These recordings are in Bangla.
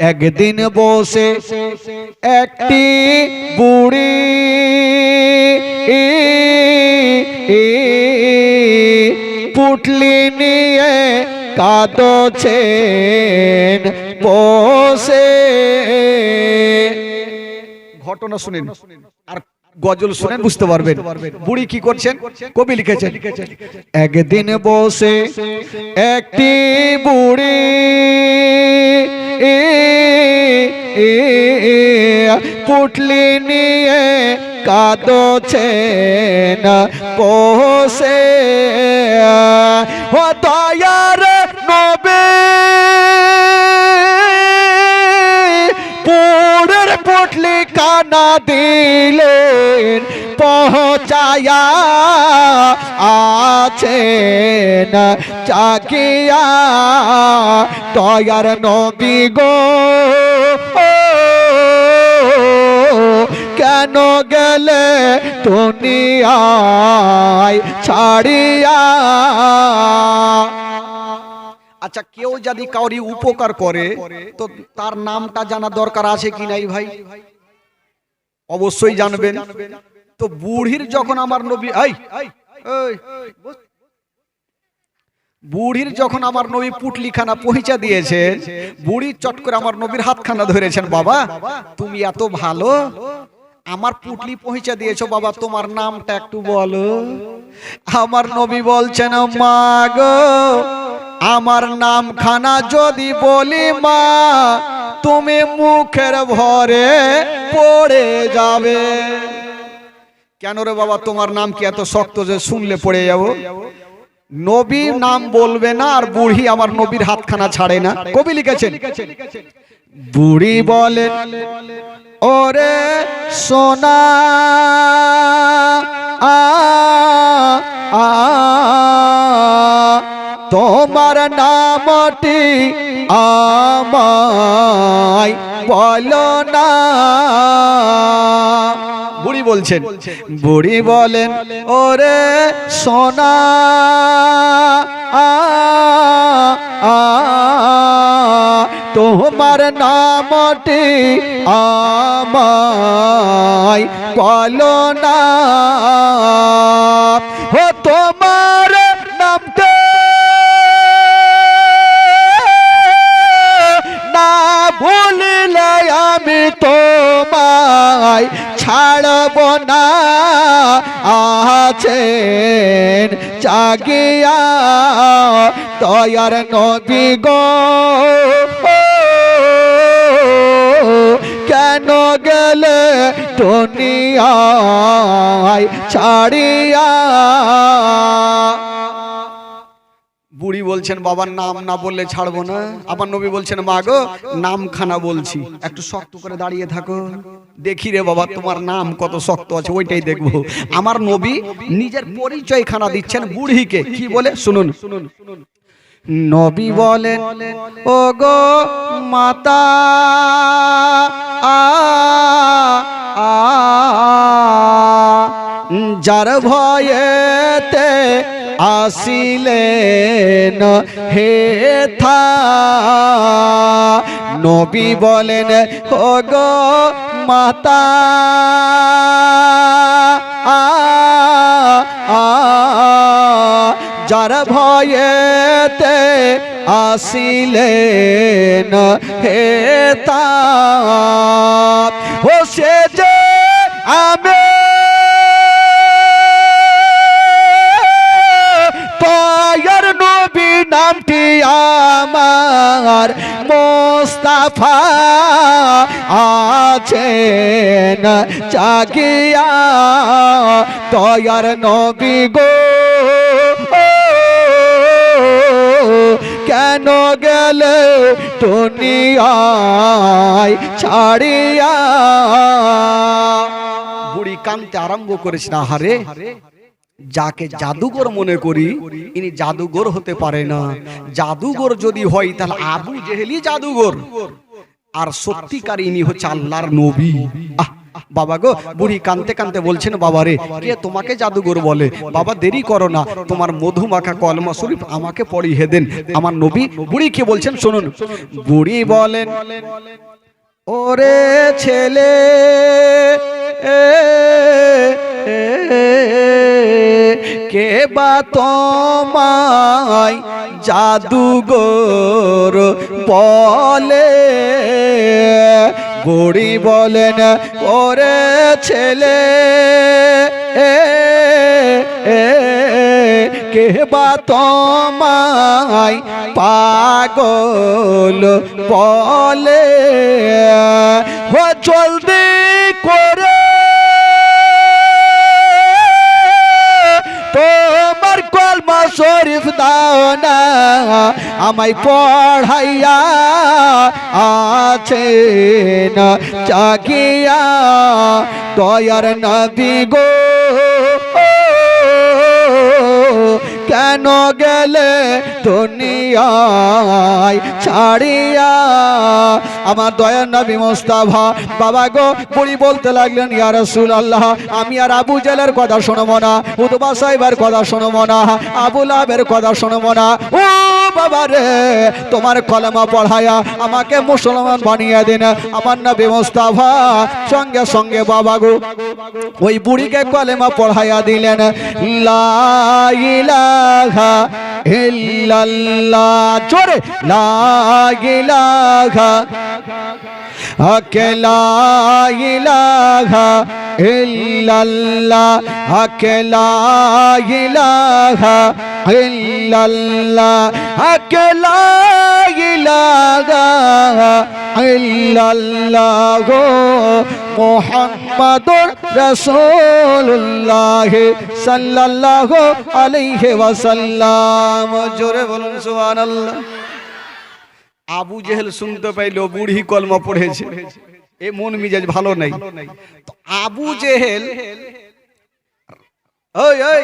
একদিন বসে একটি বুড়ি পুটলি নিয়ে কাঁদছেন বসে। ঘটনা শুনেন। আর গজল শুনেন, বুঝতে পারবেন। বুড়ি কি করছেন? কবি লিখেছেন। একদিন বসে একটি বুড়ি পুটলি নিয়ে কাঁদছেন। বসে ও পুটলি কানা দিলেন পৌঁছায়া আছেন চাকিয়া তয়ার নবী গো কেন গেলে দুনিয়ায় ছাড়িয়া? আচ্ছা কেউ যদি কাউরি উপকার করে, তো তার নামটা জানা দরকার আছে কি নাই ভাই? অবশ্যই জানবেন। তো বুড়ির যখন আমার নবী এই এই, বুড়ির যখন আমার নবী পুটলিখানা পৌঁছা দিয়েছেন বুড়ি চট করে আমার নবীর হাতখানা ধরেছেন বাবা তুমি এত ভালো। আমার পুটলি পৌঁছা দিয়েছ বাবা তোমার নামটা একটু বলো। আমার নবী বলছেন মা গো আমার নাম খানা যদি বলি মা তুমি মুখের ভরে পড়ে যাবে। কেন রে বাবা, তোমার নাম কি এত শক্ত যে শুনলে পড়ে যাব? নবী নাম বলবে না, আর বুড়ি আমার নবীর হাতখানা ছাড়ে না। কবি লিখেছেন, বুড়ি বলে, ওরে সোনা আ আ তোমার নামটি আমায় বলো না। বুড়ি বলছেন, বুড়ি বলেন, ওরে সোনা, তোমার নামটি আমায় বলো না। ও তোমার তোমায় ছাড়ব না। আছেন জাগিয়া দয়ার নবী গো। কেন গেলে দুনিয়ায় ছাড়িয়া? বুড়ি বলছেন, বাবার নাম না বললে ছাড়বো না। আবার নবী বলছেন, মা গো নাম খানা বলছি। একটু শক্ত করে দাঁড়িয়ে থাকো। দেখি রে বাবা, তোমার নাম কত শক্ত আছে, ওইটাই দেখব। আমার নবী নিজের পরিচয় খানা দিচ্ছেন বুড়িকে। কি বলে? শুনুন। শুনুন নবী বলেন, ও গো মাতা আ, যার ভয়েতে আসিলেন, হে থা। নবী বলেন ও গো মাতা, আ যার ভয়েতে আসিলেন, হে তা ও সে যে নামটি আমার মোস্তাফা আছেন জাগিয়া তয়ার নবী গো। কেন গেলে দুনিয়ায় ছাড়িয়া? বুড়ি কানতে আরম্ভ করিস না, হারে। যাকে জাদুঘর মনে করি ইনি জাদুঘর হতে পারে না। জাদুঘর যদি হয় তাহলে আবু জেহেলি জাদুঘর। আর সত্যিকার ইনি হচ্ছে আল্লাহর নবী। আহ বাবা গো বুড়ি কানতে কানতে বলছেন বাবা রে কে তোমাকে জাদুঘর বলে? বাবা দেরি করো না। তোমার মধু মাখা কলমা শরীফ আমাকে পড়িয়ে দেন। আমার নবী বুড়ি কি বলছেন শুনুন বুড়ি বলেন ওরে ছেলে এ, বা তোমায় জাদুগর বলে। বুড়ি বলেন, ওরে ছেলে কে বা তোমায় পাগল বলে? হো, জলদি শরীফ দাও না আমায় পড়াইয়া আছে না চাকিয়া দয়ার নবী গো। কেন গেলে দুনিয়ায় ছাড়িয়া। আমার দয়ার নবী মোস্তাফা, বাবা গো, বুড়ি বলতে লাগলেন, ইয়া রাসূল আল্লাহ আমি আর আবু জেলের কথা শুনব না, উতবা সাহেবের কথা শুনব না, আবু লাভের কথা শুনব না। ও বাবা রে, তোমার কলমা পড়ায়া আমাকে মুসলমান বানিয়ে দিন। আমার নবী মোস্তাফা, সঙ্গে সঙ্গে বাবা গো, ওই বুড়িকে কলেমা পড়াইয়া দিলেন। লা ইলাহা ইল্লাল্লাহ ইলাহা ইল্লাল্লাহ মুহাম্মাদুর রাসূলুল্লাহ সাল্লাল্লাহু আলাইহি ওয়াসাল্লাম। জোরে বলুন সুবহানাল্লাহ। আবু জেহেল শুনতে পাইলো বুড়ি কলমা পড়েছে। এ মন মিজাজ ভালো নাই। তো আবু জেহেল ওই ওই।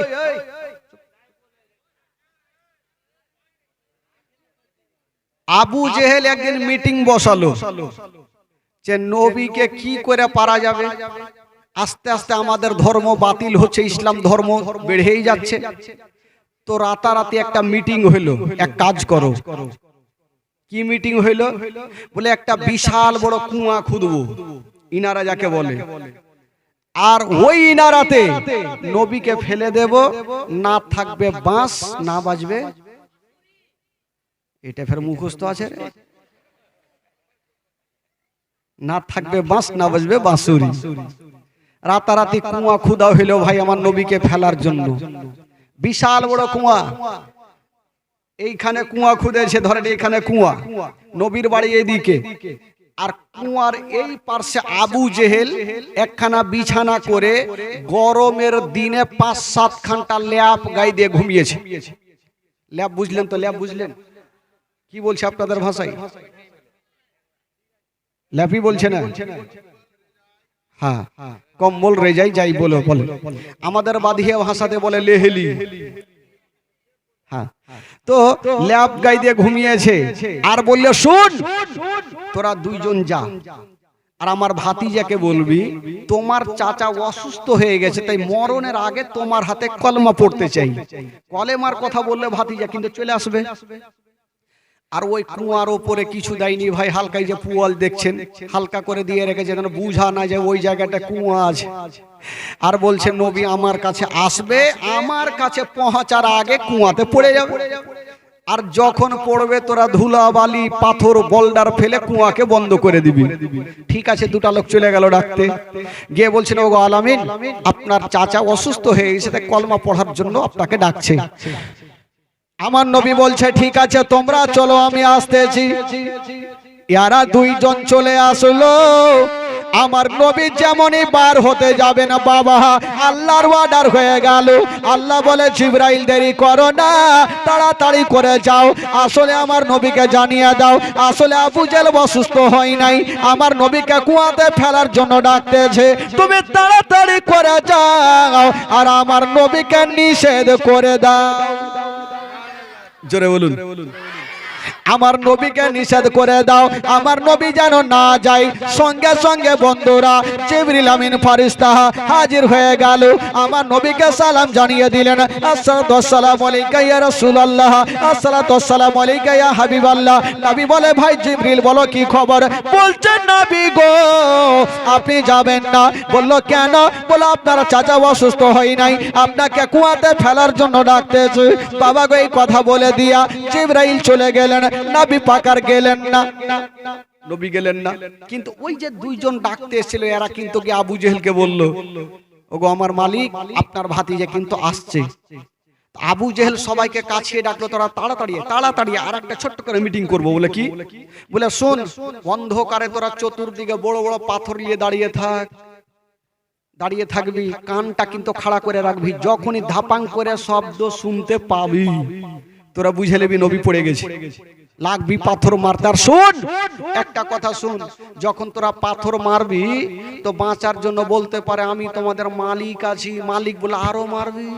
আবু জেহেল একদিন মিটিং বসালো। যে নবীকে কি করে পারা যাবে? আস্তে আস্তে আমাদের ধর্ম বাতিল হচ্ছে ইসলাম ধর্ম বেড়েই যাচ্ছে। তো রাতারাতি একটা মিটিং হইল। এক কাজ করো। কি মিটিং হইল? বলে একটা বিশাল বড় কুয়া খুঁদবো ইনারা যাকে বলে। আর ওই ইনারাতে নবীকে ফেলে দেব না থাকবে বাঁশ না বাজবে এটা ফের মুখস্থ আছে রে। না থাকবে বাঁশ না বাজবে বাঁশুরি। রাতারাতি কুয়া খুদা হইল ভাই আমার নবীকে ফেলার জন্য। বিশাল বড় কুয়া। এইখানে কুয়া খুঁড়েছে ধরেন এইখানে কুয়া। নবীর বাড়ি এইদিকে। আর কুয়ার এই পার্শ্বে আবু জেহেল একখানা বিছানা করে গরমের দিনে পাঁচ সাত ঘণ্টা ল্যাপ গাই দিয়ে ঘুমিয়েছে। ল্যাপ বুঝলেন তো ল্যাপ বুঝলেন? কি বলছে আপনাদের ভাষায়? ল্যাপই বলছে না? হ্যাঁ কম্বল রেজাই যাই বলো, বলে। আমাদের বাদিয়া ভাষাতে বলে লেহেলি। হ্যাঁ তো ল্যাপ গাই দিয়ে ঘুমিয়েছে। আর বললে, শুন, তোরা দুইজন যা। আর আমার ভাতিজাকে বলবি, তোমার চাচা অসুস্থ হয়ে গেছে, তাই মরণের আগে তোমার হাতে কলমা পড়তে চাই। কলেমার কথা বললে ভাতিজা কিন্তু চলে আসবে। আর ওই কুয়ার ওপরে কিছু দেয়নি ভাই, হালকাই যে পুয়াল দেখছেন, হালকা করে দিয়ে রেখেছে, যেন বুঝা না যে ওই জায়গাটা কুয়া আছে। আর বলছে, নবী আমার কাছে আসবে, আমার কাছে পৌঁছার আগে কুয়াতে পড়ে যাবে। আর যখন পড়বে, তোরা ধুলা বালি পাথর, বল্ডার ফেলে কুয়াকে বন্ধ করে দিবি। ঠিক আছে, দুটা লোক চলে গেল ডাকতে। গিয়ে বলছেন, ওগো আলামিন, আপনার চাচা অসুস্থ হয়ে গেছে কলমা পড়ার জন্য আপনাকে ডাকছে। আমার নবী বলছে, ঠিক আছে, তোমরা চলো, আমি আসতেছি। ইয়ারা দুইজন চলে আসলো। আমার নবী যেমনই বার হতে যাবে না, বাবা, আল্লাহর অর্ডার হয়ে গেল। আল্লাহ বলে, জিব্রাইল, দেরি করো না, তাড়াতাড়ি করে যাও। আসলে আমার নবীকে জানিয়ে দাও, আসলে আবু জেল অসুস্থ হয় নাই। আমার নবীকে কুয়াতে ফেলার জন্য ডাকতেছে, তুমি তাড়াতাড়ি করে যাও আর আমার নবীকে নিষেধ করে দাও। জোরে বলুন। আমার নবীকে নিষেধ করে দাও, আমার নবী যেন না যায়। সঙ্গে সঙ্গে বন্ধুরা, জিবরিল আমিন ফারিস্তা হাজির হয়ে গেল। আমার নবীকে সালাম জানিয়ে দিলেন আসসালামু আলাইকা ইয়া রাসূলুল্লাহ আসসালামু আলাইকা ইয়া হাবিবাল্লাহ। নবী বলে, ভাই জিবরিল, বলো কি খবর? বলছেন নবী গো, আপনি যাবেন না। বলল, কেন? বলো আপনার চাচা অসুস্থ হয় নাই। আপনাকে কুয়াতে ফেলার জন্য ডাকতেছে। বাবা গো, এই কথা বলে দিয়া জিব্রাইল চলে গেলেন। নবী পাকার গেলেন না। নবী গেলেন না। কিন্তু ওই যে দুইজন ডাকতে এসেছিল, এরা কিন্তু কি আবু জেহেলকে বলল? ওগো, আমার মালিক, আপনার ভাতিজা কিন্তু আসছে। আবু জেহেল সবাইকে কাছিয়ে ডাকলো, তোরা তাড়াতাড়ি তাড়াতাড়ি আর একটা ছোট্ট করে মিটিং করব বলে কি? বলে, শোন, অন্ধকারে তোরা চতুর্দিকে বড় বড় পাথর নিয়ে দাঁড়িয়ে থাক। দাঁড়িয়ে থাকবি, কানটা কিন্তু খাড়া করে রাখবি, যখনই ধাপাং করে শব্দ শুনতে পাবি। তোরা বুঝে নেবি নবী পড়ে গেছে। লাগবি পাথর মারতে। আর শোন, একটা কথা শোন, যখন তোরা পাথর মারবি, তো বাঁচার জন্য বলতে পারে, আমি তোমাদের মালিক আছি। মালিক বলে, আরও মারবি?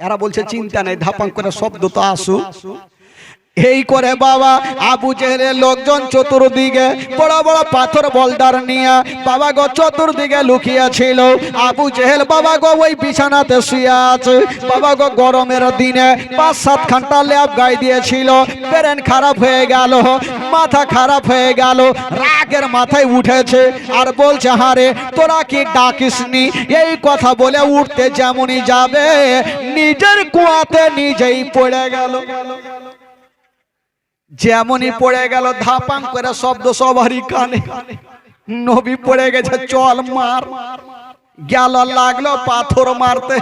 এরা বলছে, চিন্তা নেই, ধাপাং করে শব্দ তো আসু এই করে বাবা, আবু জেহেলের লোকজন চতুর্দিকে, বড় বড় পাথর বলদার নিয়ে, বাবা গো চতুর্দিকে লুকিয়েছিল। আবু জেহেল, বাবা গো ওই বিছানাতে শুয়ে আছে। বাবা গো গরমের দিনে পাঁচ সাত ঘণ্টা ল্যাব গাই দিয়েছিল। ব্রেন খারাপ হয়ে গেল, মাথা খারাপ হয়ে গেল, রাগের মাথায় উঠেছে আর বলছে হারে তোরা কি ডাকিসনি? এই কথা বলে উঠতে যেমনই যাবে, নিজের কুয়াতে নিজেই পড়ে গেল। যেমনই পড়ে গেল ধাপাং করে শব্দ সবারই কানে। নবী পড়ে গেছে চল মার। গেল লাগল পাথর মারতে।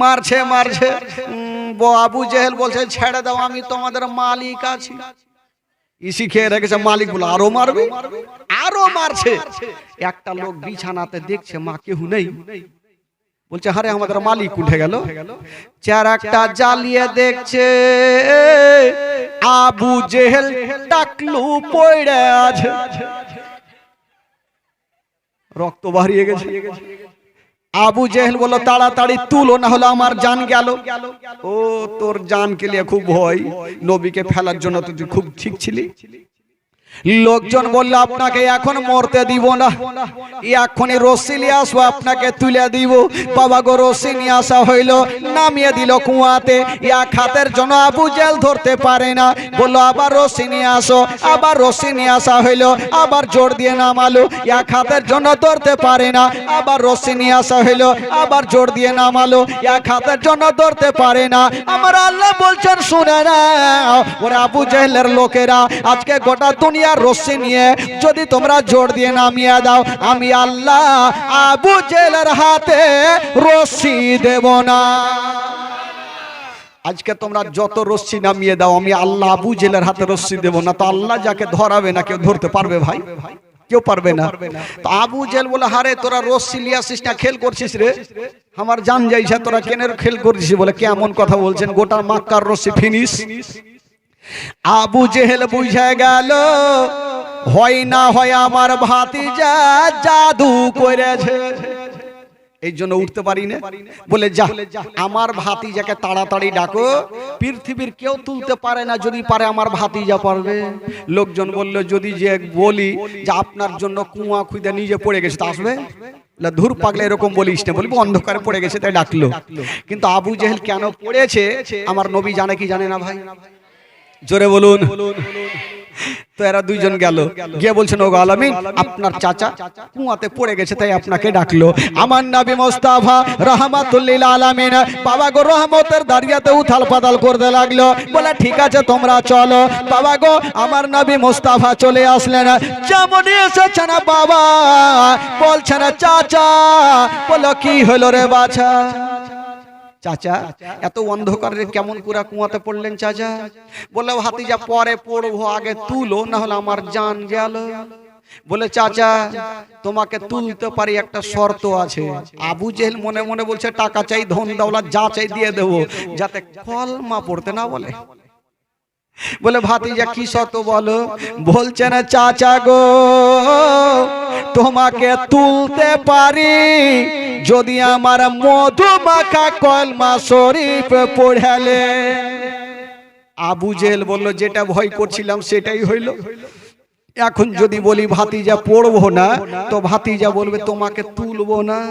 মারছে মারছে। আবু জেহেল বলছে ছেড়ে দাও আমি তোমাদের মালিক আছি। ইসি খেয়ে রেখেছে মালিক বলে আরও মারবে? আরও মারছে। একটা লোক বিছানাতে দেখছে মা কেউ নেই। বলছে, হারে আমাদের মালিক উঠে গেল। চার একটা জ্বালিয়ে দেখছে, আবু জেহেল টাকলু পড়ে আছে। রক্ত বাড়িয়ে গেছে। আবু জেহেল বলল, তাড়াতাড়ি তুলো, না হলে আমার জান গেল। ও, তোর জান কে খুব ভয়। নবীকে ফেলার জন্য তুই খুব ঠিক ছিলি। লোকজন বলল, আপনাকে এখন মরতে দিব না। এখনই রশ্মি নিয়ে আসব আপনাকে তুলে দিব। বাবা গো রশ্মি নিয়ে আসা হইল, নামিয়ে দিল কুয়াতে। এক হাতের জন্য আবু জেল ধরতে পারে না। বলল, আবার রশ্মি নিয়ে আসো। আবার রশ্মি নিয়ে আসা হইল, আবার জোর দিয়ে নামালো। এক হাতের জন্য ধরতে পারে না, আবার রশ্মি নিয়ে আসা হইল, আবার জোর দিয়ে নামালো। এক হাতের জন্য ধরতে পারে না। আমার আল্লাহ বলছেন, শুনে না ওরা আবু জেহেলের লোকেরা, আজকে গোটা দুনিয়ার রশ্মি নিয়ে যদি তোমরা জোর দিয়ে নামিয়ে দাও, আমি আল্লাহ আবু জেহেলের হাতে রশ্মি দেব না। আজকে তোমরা যত রশ্মি নামিয়ে দাও, আমি আল্লাহ আবু জেলের হাতে রশ্মি দেব না। তো আল্লাহ যাকে ধরাবে না, কেউ ধরতে পারবে ভাই? কেউ পারবে না। তো আবু জেল বলে, হারে, তোরা রশ্মি লিয়ে আসিস না, খেল করছিস রে? আমার জান যাইছে, তোরা কেনের খেল করছিস? বলে কেমন কথা বলছেন? গোটা মাক্কার রশ্মি ফিনিশ? আবু জেহেল বুঝে গেল, হয় না হয় আমার ভাতিজা জাদু করেছে। এই জন্য উঠতে পারি না বলে, যা, আমার ভাতিজাকে তাড়াতাড়ি ডাকো। পৃথিবীর কেউ তুলতে পারে না যদি পারে আমার ভাতিজা পারবে। লোকজন বলল, যদি যে বলি যে আপনার জন্য কুয়া খুঁজে নিজে পড়ে গেছে, তা আসবে? ধুর পাগলে, এরকম বলিস না। বলব, অন্ধকারে পড়ে গেছে, তাই ডাকলো। কিন্তু আবু জেহেল কেন পড়েছে, আমার নবী জানে কি জানে না ভাই? জোরে বলুন। তো এরা দুইজন গেল। গিয়ে বলছেন, ওগো আলামিন, আপনার চাচা কুয়াতে পড়ে গেছে, তাই আপনাকে ডাকলো। আমার নবী মোস্তাফা রহমাতুল্লিল আলামিন, বাবা গো রহমতের দাঁড়িয়াতে উথাল পাতাল করতে লাগল। বলে, ঠিক আছে, তোমরা চলো। বাবা গো, আমার নবী মোস্তাফা চলে আসলেন। যেমনই এসেছে না বাবা। বলছে না চাচা, বলো, কি হলো রে বাছা? চাচা, এত অন্ধকারে কেমন পুরা কুয়াতে পড়লেন চাচা? বলে হাতিজা পরে পড়ব, আগে তুলো না হলে আমার জান গেল। বলে, চাচা, তোমাকে তুলতে পারি একটা শর্ত আছে। আবু জেহেল মনে মনে বলছে, টাকা চাই, ধন দৌলত যা চাই দিয়ে দেবো, যাতে কলমা পড়তে না বলে। বলে, ভাতিজা, কি শর্ত বলো? বলছে না, চাচা গো তোমাকে তুলতে পারি। যদি আমার মধু মাখা কলমা শরীফ পড়ালে। আবু জেল বলল, যেটা ভয় করছিলাম সেটাই হইল। এখন যদি বলি, ভাতিজা, পড়ব না। তো ভাতিজা বলবে, তোমাকে তুলবো না।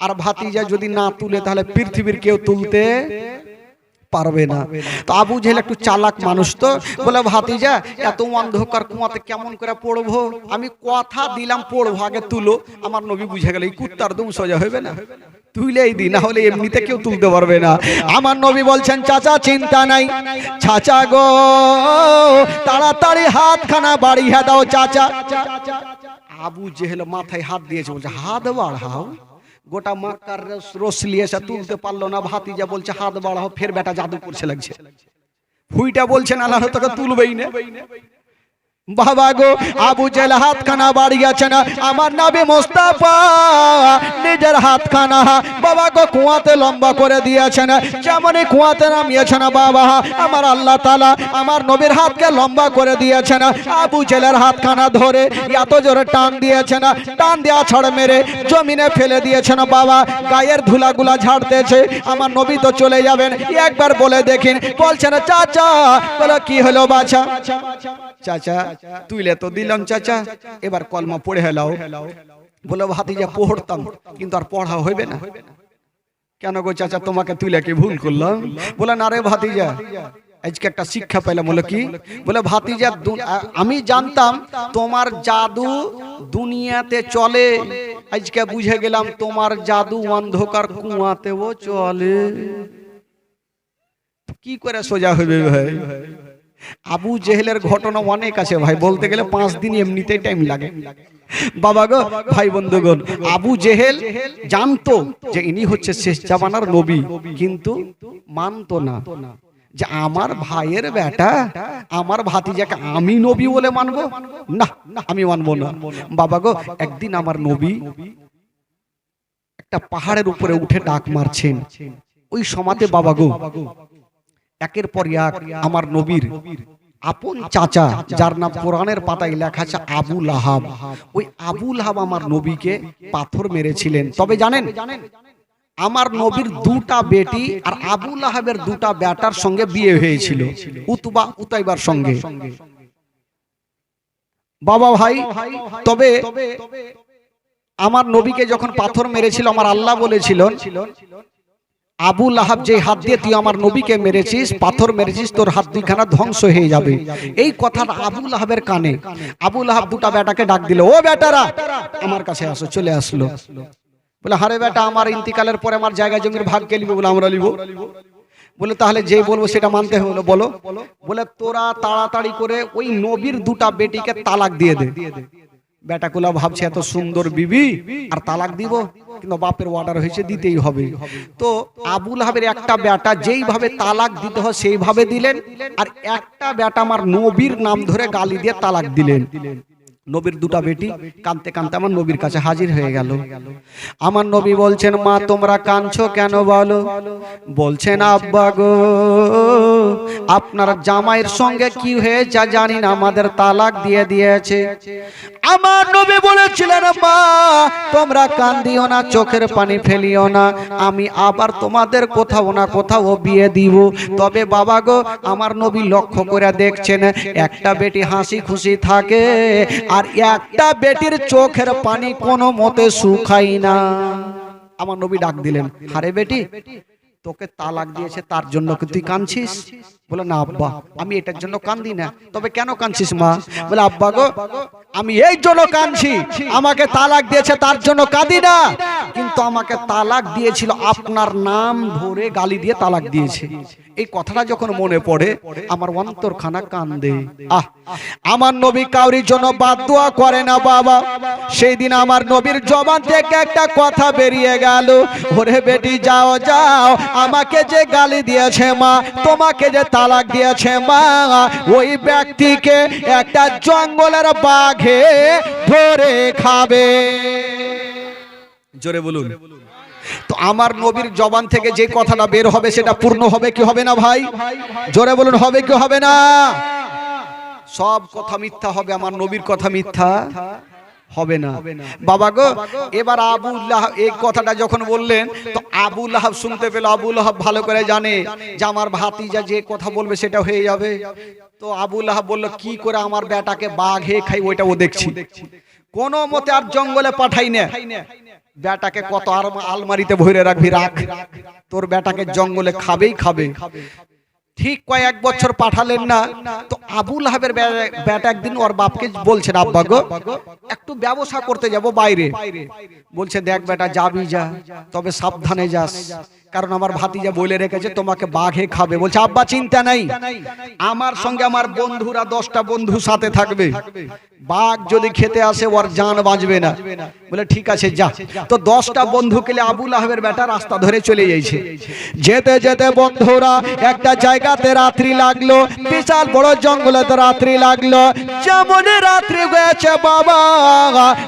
আর ভাতিজা যদি না তুলে, তাহলে পৃথিবীর কেউ তুলতে পারবে না। তো আবু জেহেল একটু চালাক মানুষ তো। বলে ভাতিজা এত অন্ধকার কুয়াতে কেমন করে পড়ব? আমি কথা দিলাম পড়ব আগে তুলো। আমার নবী বুঝে গেল এই কুত্তার দুম সোজা হবে না। তুইলেই দি না হলে এমনিতে কেউ তুলতে পারবে না। আমার নবী বলছেন চাচা চিন্তা নাই। চাচা গো তাড়াতাড়ি হাতখানা বাড়িয়ে দাও চাচা। আবু জেহেল মাথায় হাত দিয়েছে বলছে হাত বাড়াও। গোটা মাক্কার রস- রসলি এসে তুলতে পারল না ভাতি যা বলছে, হাত বাড়াও, ফের বেটা জাদু করছে লাগছে। ফুইটা বলছেন, আল্লাহ তোকে তুলবেই না। বাবা গো, আবু জেল হাতখানা বাড়িয়েছে না আমার নাবি মোস্তাফা নিজের হাতখানা, বাবা গো, কুয়াতে লম্বা করে দিয়েছে না যেমনই কুয়াতে নামিয়েছে না বাবা, আমার আল্লাহ তালা আমার নবীর হাতকে লম্বা করে দিয়েছে না আবু জেলের হাতখানা ধরে এত জোরে টান দিয়েছে না টান দেওয়া ছড় মেরে জমিনে ফেলে দিয়েছে না বাবা, গায়ের ধুলাগুলা ঝাড়তেছে, আমার নবী তো চলে যাবেন, একবার বলে দেখিন বলছে না চাচা, বলো, কি হলো বাছা? চাচা তুইলে তো দিলাম চাচা এবার কলমা পড়ে হেলাও। বলে ভাতিজা পড়তাম কিন্তু আর পড়া হইবে না। কেন গো চাচা তোমাকে তুইলে কি ভুল করলাম? বলে না রে ভাতিজা আজকে একটা শিক্ষা পেলাম বলে কি? বলে ভাতিজা আমি জানতাম তোমার জাদু দুনিয়াতে চলে। আজকে বুঝে গেলাম তোমার জাদু অন্ধকার কুয়াতেও চলে। কি করে সোজা হইবে ভাই? আবু জেহেলের ঘটনা অনেক আছে ভাই, বলতে গেলে পাঁচ দিন এমনিতেই টাইম লাগে। বাবা গো, ভাই বন্ধুগণ, আবু জেহেল জানতো যে ইনি হচ্ছে শেষ জামানার নবী, কিন্তু মানতো না। যে আমার ভাইয়ের বেটা, আমার ভাতিজাকে আমি নবী বলে মানবো? না, আমি মানবো না। বাবা গো, একদিন আমার নবী একটা পাহাড়ের উপরে উঠে ডাক মারছেন। ওই সমাতে বাবা গো একের পর এক আমার নবীর আপন চাচা যার নাম কোরআনের পাতায় লেখা আছে আবু লাহাব ওই আবু লাহাব আমার নবীকে পাথর মেরেছিলেন। তবে জানেন আমার নবীর দুটা বেটি আর আবু লাহাবের দুটা বেটার সঙ্গে বিয়ে হয়েছিল। উতবা উতাইবার সঙ্গে। বাবা ভাই তবে আমার নবীকে যখন পাথর মেরেছিল আমার আল্লাহ বলেছিলেন আবু লাহাব যে হাত দিয়ে তুই আমার নবীকে মেরেছিস, পাথর মেরেছিস, তোর হাত দুইখানা ধ্বংস হয়ে যাবে। এই কথাটা আবু লাহাবের কানে। আবু লাহাব দুটা বেটাকে ডাক দিল, ও বেটারা, আমার কাছে আসো, চলে আসলো। বলে, হারে বেটা, আমার ইন্তিকালের পরে আমার জায়গা জমির ভাগ কে লিবো বলে, আমরা লিব বলে, তাহলে যে বলব সেটা মানতে হলো বলো। বলে, তোরা তাড়াতাড়ি করে ওই নবীর দুটা বেটিকে তালাক দিয়ে দে। বেটাকুলা ভাবছে এত সুন্দর বিবি, আর তালাক দিব, কিন্তু বাপের অর্ডার হয়েছে, দিতেই হবে। তো আবুল হাবের একটা বেটা যেইভাবে তালাক দিতে হয়, সেইভাবে দিলেন, আর একটা বেটা আমার নবীর নাম ধরে গালি দিয়ে তালাক দিলেন। নবীর দুটা বেটি কানতে কানতে আমার নবীর কাছে হাজির হয়ে গেল। আমার নবী বলছেন মা তোমরা কাঁদছো কেন বলো? বলছেন আব্বা গো আপনার জামাইয়ের সঙ্গে কি হয়েছে জানি না আমাদের তালাক দিয়ে দিয়েছে। আমার নবী বলেছিলেন মা তোমরা কান্দিও না চোখের পানি ফেলিও না আমি আবার তোমাদের কোথাও না কোথাও বিয়ে দিব। তবে বাবা গো আমার নবী লক্ষ্য করে দেখছেন একটা বেটি হাসি খুশি থাকে আর একটা বেটির চোখের পানি কোনো মতে শুকাই না। আমার নবী ডাক দিলেন হারে বেটি, তোকে তালাক দিয়েছে, তার জন্য তুই কাঁদছিস? বলে, না আব্বা, আমি এটার জন্য কান্দি না, তবে কেন কাঁদছিস মা? বলে, আব্বা গো, আমি এই জন্য কাঁদছি, আমাকে তালাক দিয়েছে, তার জন্য কাঁদি না। কিন্তু আমাকে তালাক দিয়েছিল, আপনার নাম ধরে গালি দিয়ে তালাক দিয়েছে। এই কথাটা যখন মনে পড়ে, আমার অন্তরখানা কান্দে। আহ, আমার নবী কাউরির জন্য বাদ দোয়া করে না বাবা। সেই দিন আমার নবীর জবান থেকে একটা কথা বেরিয়ে গেল। ওরে বেটি, যাও যাও, আমাকে যে গালি দিয়েছে মা, তোমাকে যে তালাক দিয়েছে মা, ওই ব্যক্তিকে একটা জঙ্গলের বাঘে ধরে খাবে। জোরে বলুন। তো আমার নবীর জবান থেকে যে কথাটা বের হবে সেটা পূর্ণ হবে কি হবে না ভাই? জোরে বলুন, হবে কি হবে না? সব কথা মিথ্যা হবে, আমার নবীর কথা মিথ্যা হবে না। বাবা গো, এবার আবুল্লাহ এই কথাটা যখন বললেন, তো আবুল আহাব শুনতে পেল আবুল আহাব ভালো করে জানে যে আমার ভাতিজা যে কথা বলবে সেটা হয়ে যাবে। তো আবুল আহাব বলল, কি করে আমার বেটাকে বাঘে খাই ওইটা ও দেখছি। কোনো মতে আর জঙ্গলে পাঠাই না। বেটাকে কত আর আলমারিতে ভরে রাখবি রাখ। তোর বেটাকে জঙ্গলে খাবেই খাবে। ঠিক কয়েক বছর পাঠালেন না তো আবুল হাবের বেটা একদিন ওর বাপকে বলছেন আব্বা গো একটু ব্যবসা করতে যাব বাইরে। বলছে দেখ বেটা যাবি যা তবে সাবধানে যাস। কারণ আমার ভাতিজা বলে রেখেছে, তোমাকে বাঘে খাবে। বলছে, আব্বা, চিন্তা নাই। আমার সঙ্গে আমার বন্ধুরা দশটা বন্ধু সাথে থাকবে। বাঘ যদি খেতে আসে, ওর জান বাঁচবে না। বলে, ঠিক আছে, যা। তো দশটা বন্ধু কেলে আবুল আহবের বেটা রাস্তা ধরে চলে যাইছে। যেতে যেতে বন্ধুরা, একটা জায়গাতে রাত্রি লাগল, বিশাল বড় জঙ্গলে তো রাত্রি লাগল। যেমন রাত্রি গেছে, বাবা।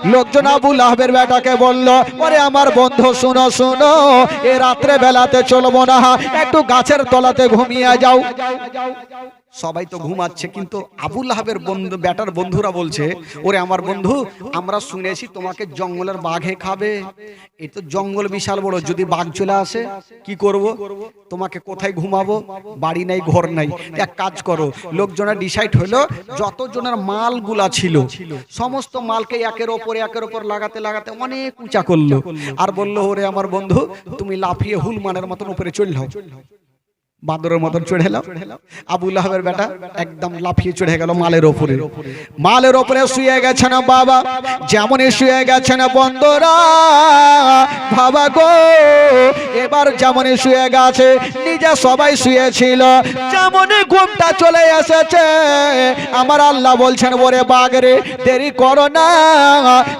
লোকজন আবুল আহবের বেটাকে বলল, ওরে আমার বন্ধু, শুনো শুনো, এ রাত্রে বেলাতে চলবো না একটু গাছের তলাতে ঘুমিয়ে যাও। সবাই তো ঘুমাচ্ছে, কিন্তু আবুল আহাবের বন্ধু বেটার বন্ধুরা বলছে, ওরে আমার বন্ধু, আমরা শুনেছি তোমাকে জঙ্গলের বাঘে খাবে। এই তো জঙ্গল বিশাল বড়, যদি বাঘ চলে আসে, কি করব? তোমাকে কোথায় ঘুমাবো? বাড়ি নাই, ঘর নাই। এক কাজ করো, লোকজনের ডিসাইড হলো, যতজনের মালগুলা ছিল, সমস্ত মালকে একের ওপরে, একের ওপর লাগাতে লাগাতে অনেক উঁচা করল। আর বলল, ওরে আমার বন্ধু, তুমি লাফিয়ে হুলমানের মতন উপরে চললাও বাঁদরের মতন চড়ে এলাম আবুল আহবের বেটা একদম লাফিয়ে চড়ে গেল মালের ওপরে। মালের ওপরে শুয়ে গেছে না বাবা, যেমনই শুয়ে গেছে না বন্দরা বাবা গো, এবার যেমনই শুয়ে গেছে, নিজে সবাই শুয়েছিল, যেমনই ঘুমটা চলে এসেছে। আমার আল্লাহ বলছেন, ওরে বাগরে দেরি করো না।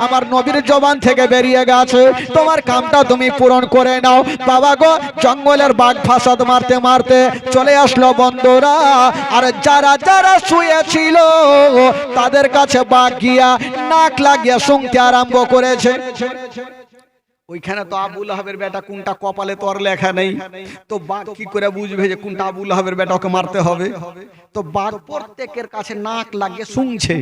আমার নবীর জবান থেকে বেরিয়ে গেছে। তোমার কামটা তুমি পূরণ করে নাও। বাবা গো, জঙ্গলের বাঘ ফাসাদ মারতে মারতে চলে আসলো বন্ধুরা। আর যারা যারা শুয়েছিল, তাদের কাছে বাঘ গিয়া নাক লাগিয়া শুনতে আরম্ভ করেছে। ওইখানে তো আবুল আহাবের বেটা কোনটা কপালে তোর লেখা নেই? তো বাঘ কি করে বুঝবে যে কোনটা আবুল আহাবের বেটা ওকে মারতে হবে? তো বাঘ প্রত্যেকের কাছে নাক লাগিয়ে শুনছে।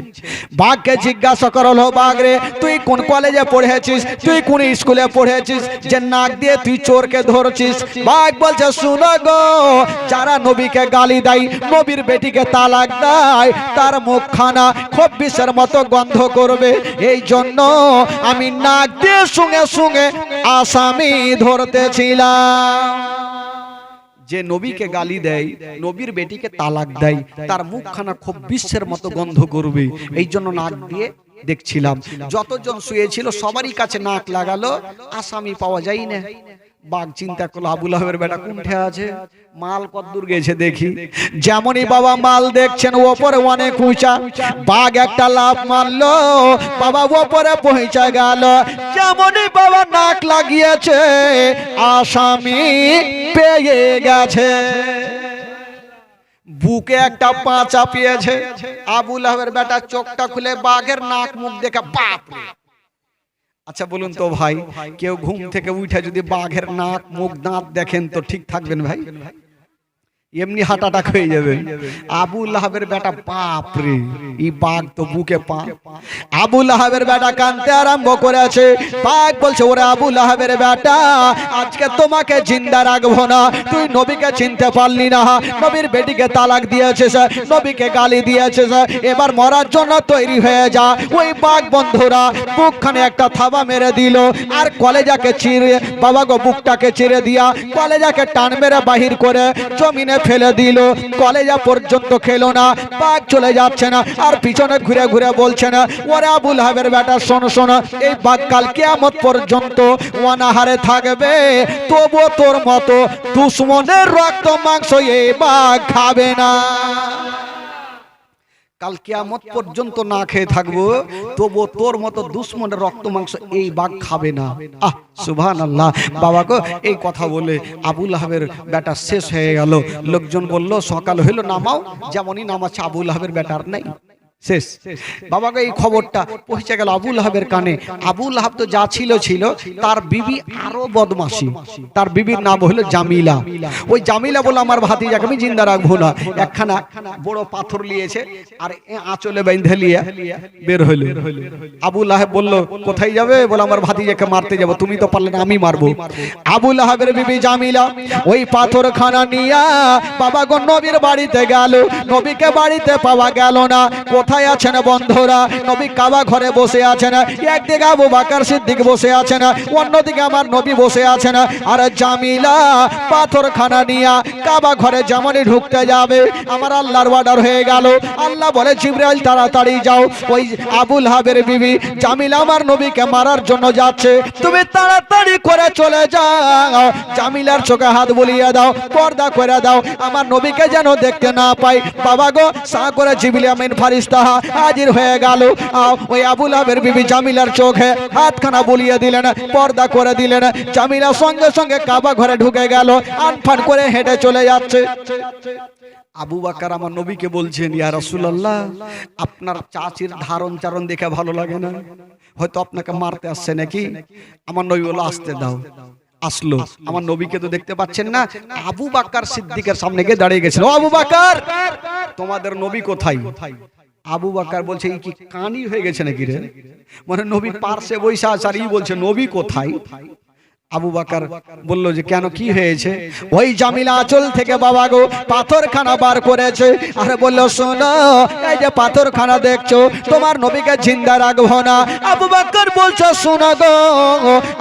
বাঘকে জিজ্ঞাসা করল বাঘ রে তুই কোন কলেজে পড়েছিস? তুই কোন স্কুলে পড়েছিস যে নাক দিয়ে তুই চোরকে ধরছিস? বাঘ বলছে শুনো গো যারা নবীকে গালি দেয় নবীর বেটিকে তালাক দেয় তার মুখখানা খব্বিশের মতো গন্ধ করবে। এই জন্য আমি নাক দিয়ে শুঙে শুঙে আসামি ধরতেছিলাম। যে নবীকে গালি দেয় নবীর বেটিকে তালাক দেয় তার মুখখানা খুব বিশ্বের মতো গন্ধ করবে এই জন্য নাক দিয়ে দেখছিলাম। যতজন শুয়েছিল সবারই কাছে নাক লাগালো আসামি পাওয়া যায় না বাঘ চিন্তা করল আবুল আহবের বেটা কোনঠে আছে? মাল কদ্দূর গেছে দেখি। যেমনই বাবা মাল দেখছেন ওপরে অনেক উঁচা। বাঘ একটা লাভ মারলো বাবা ওপরে পৌঁছা গেল। যেমনই বাবা নাক লাগিয়েছে আসামি পেয়ে গেছে। বুকে একটা পা চাপিয়েছে। আবুল আহবের বেটা চোখটা খুলে বাঘের নাক মুখ দেখে বাপ। আচ্ছা বলুন তো ভাই কেউ ঘুম থেকে উঠে যদি বাঘের নাক মুখ দাঁত দেখেন তো ঠিক থাকবেন ভাই। এমনি হার্ট অ্যাটাক হয়ে যাবে। আবুল আহাবের বেটা বাপ রে এই বাঘ তো বুকে পা। আবুল আহাবের বেটা কানতে আরম্ভ করেছে বাঘ বলছে ওরে আবুল আহাবের বেটা আজকে তোমাকে জিন্দা রাখব না। তুই নবীকে চিনতে পারলি না। নবীর বেটিকে তালাক দিয়েছে স্যার নবীকে গালি দিয়েছে স্যার এবার মরার জন্য তৈরি হয়ে যা। ওই বাঘ বন্ধুরা বুকখানে একটা থাবা মেরে দিল। আর কলেজাকে চিরে বাবা গো বুকটাকে চিরে দিয়া কলেজাকে টান মেরে বাহির করে জমিনে ফেলে দিল। কলেজা পর্যন্ত খেলো না, পাক চলে যাচ্ছে না, আর পিছনে ঘুরে ঘুরে বলছে না, ওরা আবুল হাবের বেটা, শোনো শোনো, এই বাঘ কাল কেয়ামত পর্যন্ত অনাহারে থাকবে। তবুও তোর মতো দুশ্মনের রক্ত, মাংস এই বাঘ খাবে না। কাল কেয়ামত পর্যন্ত না খেয়ে থাকব তবু তোর মতো দুশ্মনের রক্ত মাংস এই বাঘ খাবে না। আহ সুভান আল্লাহ বাবা গো এই কথা বলে আবুল হাবের বেটা শেষ হয়ে গেল। লোকজন বলল, সকাল হইল, নামাও। যেমনই নামাচ্ছে আবুল হাবের বেটার নাই। শেষ। বাবাকে এই খবরটা পৌঁছে গেল আবুল হাবের কানে। আবুল হাব তো যা ছিল ছিল। তার বিবি আরও বদমাসি তার বিবির নাম হলো জামিলা। ওই জামিলা বলে আমার ভাতিজাকে আমি জিন্দা রাখব না। একখানা বড় পাথর নিয়েছে আর আঁচলে বেঁধে লিয়ে বের হইল আবুল আহেব বলল, কোথায় যাবে? বলে আমার ভাতিজাকে মারতে যাব। তুমি তো পারলে না, আমি মারবো। আবুল আহাবের বিবি জামিলা ওই পাথর খানা নিয়া বাবা গো নবীর বাড়িতে গেল। নবীকে বাড়িতে পাওয়া গেল না। কোথায় আছেন বন্ধুরা? নবী কাবা ঘরে বসে আছেন। একদিকে আবু বাকার সিদ্দিক বসে আছেন, অন্যদিকে আমার নবী বসে আছেন। আর জামিলা পাথর খানা নিয়া কাবা ঘরে যেমনই ঢুকতে যাবে, আমার আল্লাহর অর্ডার হয়ে গেল। আল্লাহ বলে, জিব্রাইল, তাড়াতাড়ি যাও। ওই আবুল হাবের বিবি, জামিলা, আমার নবীকে মারার জন্য যাচ্ছে। তুমি তাড়াতাড়ি করে চলে যাও। জামিলার চোখে হাত বুলিয়ে দাও, পর্দা করে দাও। আমার নবীকে যেন দেখতে না পাই। বাবা গো, সা করে জিবিল আমিন হাজির হয়ে গেল। ওই আবুল হাবের বিবি জামিলার চোখে হাতখানা বুলিয়ে দিলেন, পর্দা করে দিলেন। জামিলা সঙ্গে সঙ্গে কাবা ঘরে ঢুকে গেল, আনফান করে হেঁটে চলে যাচ্ছে। আবু বাকার আমার নবীকে বলছেন, ইয়া আপনার চাচির ধারণ চারণ দেখে ভালো লাগে না। হয়তো আপনাকে মারতে আসছে নাকি? আমার নবী বলে আসতে দাও। আসলো। আমার নবীকে তো দেখতে পাচ্ছেন না। আবু বাকার সিদ্দিকের সামনে গিয়ে দাঁড়িয়ে গেছিল আবু বাকার, তোমাদের নবী কোথায়? আবু বাকার বলছে, এই কি কানি হয়ে গেছে নাকি রে? মানে নবী পার্শ্বে বৈশা আছে আর ই বলছে, নবী কোথায়? আবু বাকার বলল যে, কেন কি হয়েছে? ওই জামিলা আঁচল থেকে বাবা গো, পাথরখানা বার করেছে। আর বলল, শোনো, এই যে পাথরখানা দেখছ, তোমার নবীকে জিন্দা রাখব না। আবু বাকার বলছো, শোনো গো,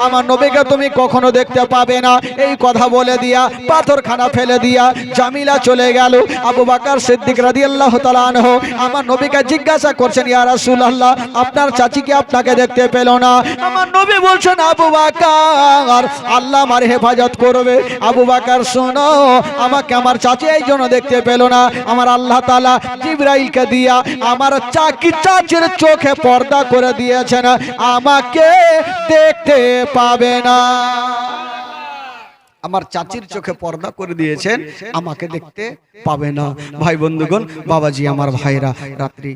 আমার নবীকে তুমি কখনো দেখতে পাবে না। এই কথা বলে দিয়া, পাথরখানা ফেলে দিয়া, জামিলা চলে গেল। আবু বাকার সিদ্দিক রাদিয়াল্লাহু তাআলা আনহু আমার নবীকে জিজ্ঞাসা করছেন, ইয়া রাসূলুল্লাহ, আপনার চাচিকে আপনাকে দেখতে পেল না? আমার নবী বলছেন, আবু বাকার, আল্লাহ আমার হেফাজত করবে। আবু বাকার, শোনো, আমাকে আমার চাচি এই জন্য দেখতে পেল না। আমার আল্লাহ তাআলা জিবরাইলকে দিয়া আমার চাকি চাচির চোখে পর্দা করে দিয়েছেন। আমাকে দেখতে পাবে না। আমার চাচির চোখে পর্দা করে দিয়েছেন, আমাকে দেখতে পাবে না। ভাই বন্ধুগণ, বাবাজি আমার ভাইরা, রাত্রি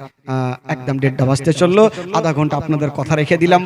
একদম দেড়টা বাজতে চলল। আধা ঘণ্টা আপনাদের কথা রেখে দিলাম।